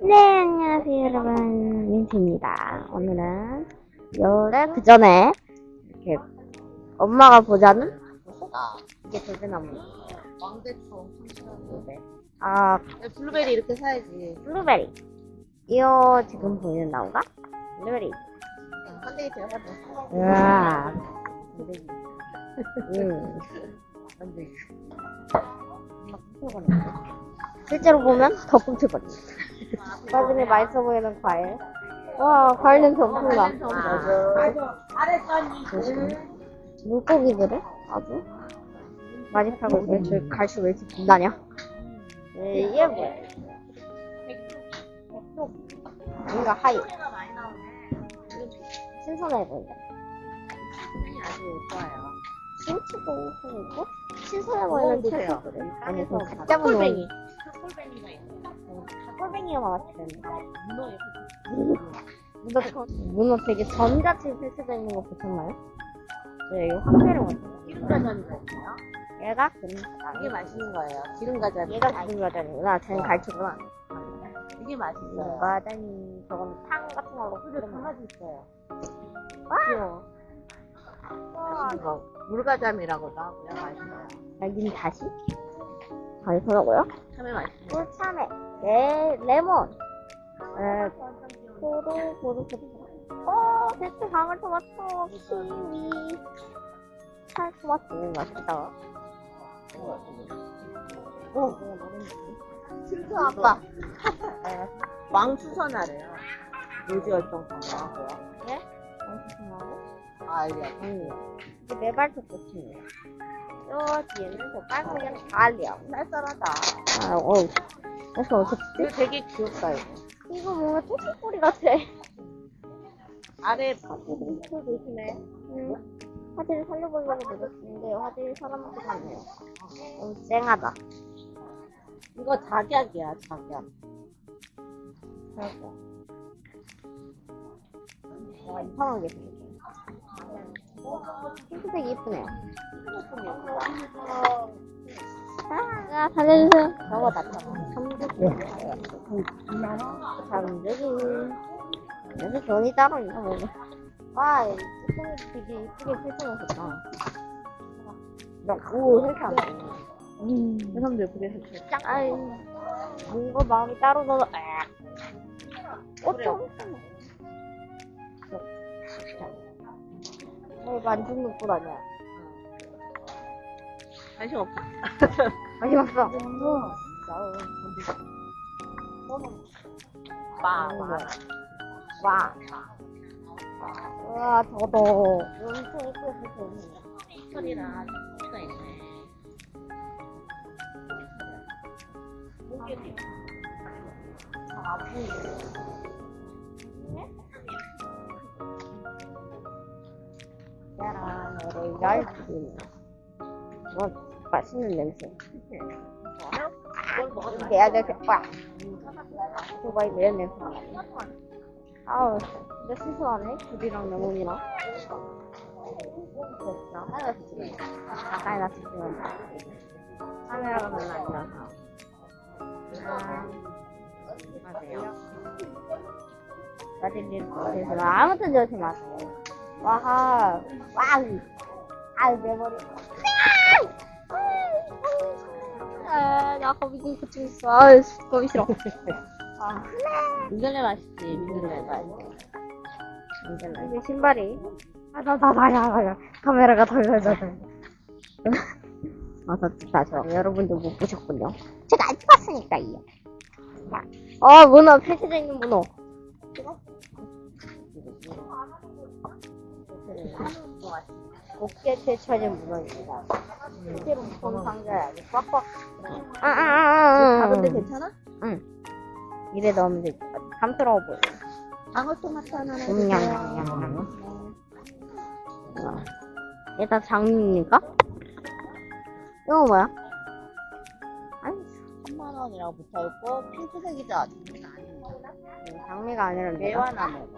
네, 안녕하세요, 여러분. 민트입니다. 오늘은 열에 그 전에 이렇게 엄마가 보자는 이게 돌배나무. 싫어하는데. 아, 블루베리 이렇게 사야지. 블루베리. 이거 지금 보이는 나무가 블루베리. 한대기 들어가자. 실제로 보면 더 꿈틀거립니다. 나중에 맛있어 보이는 과일. 와, 과일 냄새 엄청 나. 조심. 물고기들을 아주 많이 있어요. 저희 갈치 왜 이렇게 빛나냐? 네, 이게 뭐야? 백독. 여기가 하이. 신선해 보인다. 아주 좋아요. 신선해 보이는 먹어보세요. 채소들을 아니 그 땅에서 가짜 분홍 꼴뱅이. 꼴뱅이가 있어. 꼴뱅이가 맛있는데 문어 문어 전- 문어 되게 전같이 설치되어 있는 거 보셨나요? 네 이거 확대를 못해요 기름 가자미가 있어요. 얘가 이게 맛있는 거예요. 기름 가자미. 얘가 그림자잖아 쟤는 갈치구나 이게 맛있어요. 과자니 저건 탕 같은 걸로 근데 강아지 있어요. 귀여워 맛있는 거. 물가자미라고도 하고요. 맛있어요. 여기는 다시 맛있더라고요 참외 맛있어요. 꿀참외 네 레몬 에 포도 포도 포도 어 대추 방울토마토 키위 찰토마토 맛있다 오, 칠수 아빠. 왕수선하래요. 요지였던 건가요? 예? 맛있나요? 아, 아니요 이게 네발톱 꽃이네요 저 뒤에는 저 빨간색 달이야 쌀쌀하다. 아 어우 그래서 어떻게 이거 되게 귀엽다, 이거. 이거 뭔가 토끼꼬리 같아 아래 바꾸고. 저 조심해. 응. 화질을 살려보려고 노력했는데 화질이 사람한테 같네요 너무 쨍하다 이거 작약이야, 작약. 그래서 와 이상하게 생겼어 핑크색이 이쁘네요 아, 살려주세요 저거 삼두기 삼두기 그래서 돈이 따로 있나 보네 와 뚜껑이 되게 이쁘게 설정하셨다 오 이렇게 안 돼. 음. 사람도 예쁘게 설치. 짱! 아이, 뭔가 마음이 따로 넣어. 아. 어쩜? 왜 만진 눈꽃 아니야? 관심 없어. 아니, 맞어. 빠, 와. 와, 저도. 엄청 이쁘게 생겼네. 피처리랑 소리가 있네. 있고. 아, 보이네. 짜란, 너를 얇지. 와, 맛있는 냄새. 이게 아들 와. 두바이 매운 냄새. 아우, 근데 수수하네. 굴이랑 레몬이랑. 됐어. 하나 주면 가까이 놔주면 카메라가 별로 안 좋아서. 아, 맞아요. 나들이 그래서 아무튼 조심하세요. 와하, 와우. 아유, 내 머리. 아, 나 거미 고치고 있어. 아유, 거미 싫어. 아, 민들레 맛있지, 민들레가. 이게 신발이. 아, 나, 나, 나, 나, 나. 카메라가 덜덜덜덜. 어서 다죠. 여러분도 못 보셨군요. 제가 안 봤으니까요. 자, 어, 문어, 있는 문어. 곱게 펼쳐진 문어입니다. 실제로 본 상자에 아주 꽉꽉. 아, 아, 아, 아, 아. 작은데 괜찮아? 응. 입에 넣으면 될것 같아. 감스러워 보여. 방울토마토 하나 음, 해주세요. 냠냠냠냠. 얘다 장미입니까? 이거 뭐야? 아니, 3만 원이라고 붙어있고, 핑크색이죠? 장미가 아니라 매화나무.